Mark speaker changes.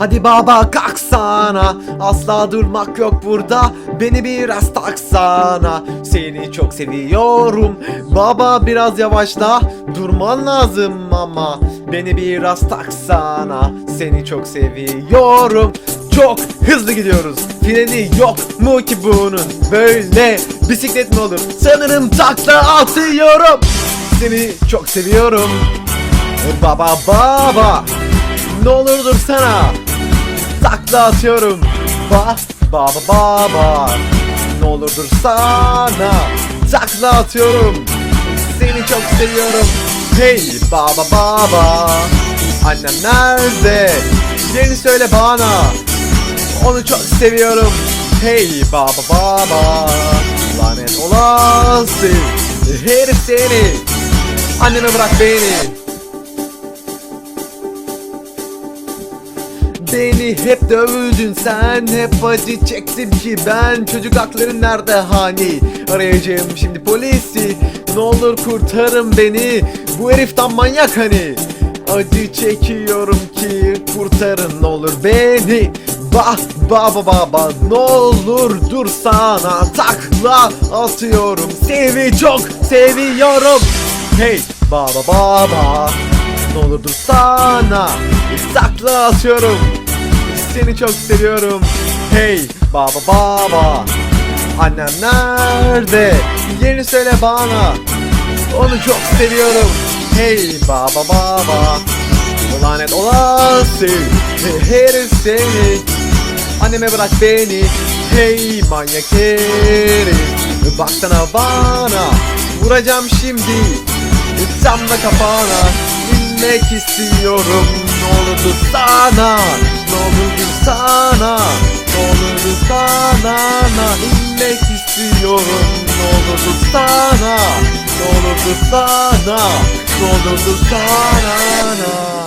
Speaker 1: Hadi baba kalksana Asla durmak yok burada Beni biraz taksana Seni çok seviyorum Baba biraz yavaşla Durman lazım ama Beni biraz taksana Seni çok seviyorum çok hızlı gidiyoruz. Freni yok mu ki bunun? Böyle bisiklet mi olur? Sanırım takla atıyorum. Seni çok seviyorum. Baba baba. Ne olur dursana. Takla atıyorum. Ba baba baba. Ne olur dursana. Takla atıyorum. Seni çok seviyorum. Hey baba baba. Annem nerede? Yerini söyle bana. Onu çok seviyorum. Hey baba baba. Lanet olası. Herif seni. Anneme bırak beni. Beni hep dövdün sen. Hep acı çektim ki ben. Çocuk hakların nerede? Hani? Arayacağım şimdi polisi. Ne olur kurtarın beni. Bu herif tam manyak hani. Acı çekiyorum ki Kurtarın ne olur beni. Bah baba baba ne olur dur sana. Takla atıyorum. Seni çok seviyorum. Hey baba baba ne olur dur sana. Takla atıyorum Seni çok seviyorum. Hey baba baba. Annem nerede? Yerini söyle bana. Onu çok seviyorum. Hey baba baba. Lanet olası Herif seni. Anneme bırak beni. Hey manyak herif. Baksana bana. Vuracağım şimdi. Tam da kafana. İnmek istiyorum. Ne olur dursana inmek istiyorum Ne olur dursana Ne olur dursana Ne olur dursana na.